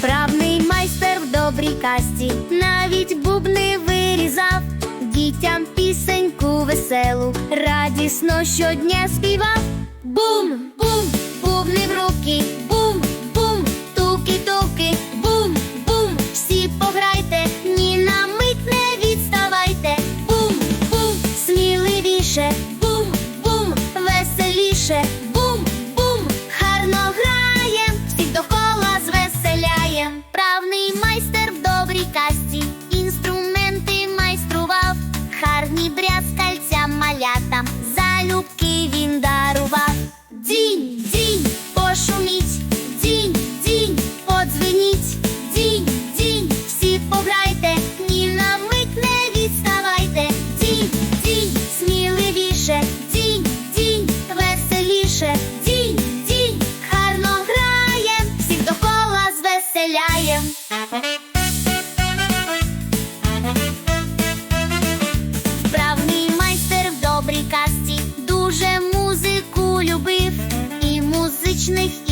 Правний майстер в добрій касті, навіть бубни вирізав, дітям пісеньку веселу, радісно щодня співав. Бум, бум, бубни в руки, старості інструменти майстрував, харні брязкальця малятам, залюбки він дарував. Дінь, дінь, пошуміть, дінь, дінь, подзвеніть, дінь, дінь, всі пограйте, ні на мить не відставайте, дінь, дінь, сміливіше, дінь, дінь, веселіше, дінь, дінь, гарно граєм, всіх до кола звеселяєм. magicznych